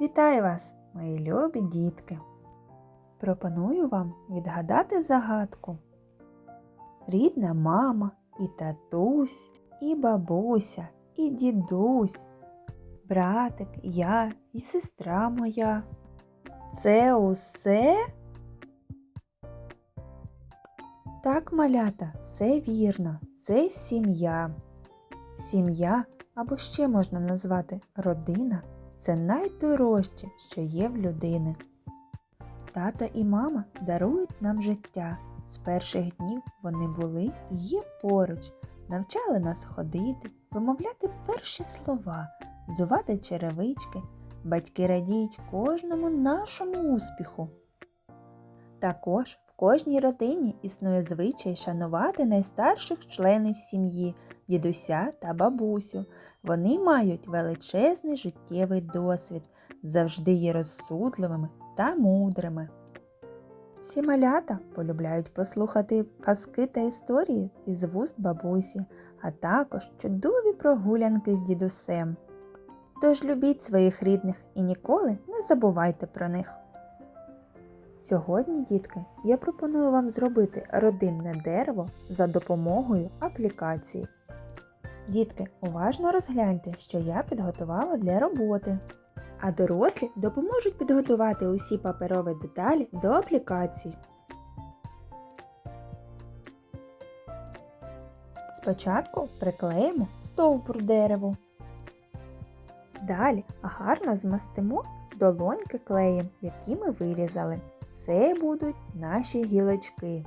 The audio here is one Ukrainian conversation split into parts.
Вітаю вас, мої любі дітки! Пропоную вам відгадати загадку. Рідна мама, і татусь, і бабуся, і дідусь, братик, я і сестра моя. Це усе? Так, малята, все вірно, це сім'я. Сім'я, або ще можна назвати родина, це найдорожче, що є в людини. Тато і мама дарують нам життя. З перших днів вони були і є поруч, навчали нас ходити, вимовляти перші слова, зувати черевички. Батьки радіють кожному нашому успіху. Також кожній родині існує звичай шанувати найстарших членів сім'ї, дідуся та бабусю. Вони мають величезний життєвий досвід, завжди є розсудливими та мудрими. Всі малята полюбляють послухати казки та історії із вуст бабусі, а також чудові прогулянки з дідусем. Тож любіть своїх рідних і ніколи не забувайте про них. Сьогодні, дітки, я пропоную вам зробити родинне дерево за допомогою аплікації. Дітки, уважно розгляньте, що я підготувала для роботи. А дорослі допоможуть підготувати усі паперові деталі до аплікації. Спочатку приклеїмо стовбур дереву. Далі гарно змастимо долоньки клеєм, які ми вирізали. Це будуть наші гілочки.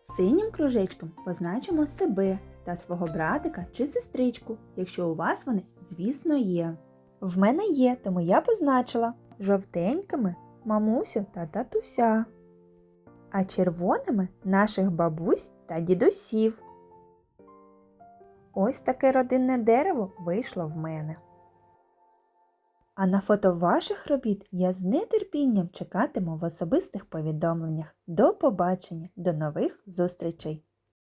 Синім кружечком позначимо себе та свого братика чи сестричку, якщо у вас вони, звісно, є. В мене є, тому я позначила жовтенькими мамусю та татуся, а червоними наших бабусь та дідусів. Ось таке родинне дерево вийшло в мене. А на фото ваших робіт я з нетерпінням чекатиму в особистих повідомленнях. До побачення, до нових зустрічей!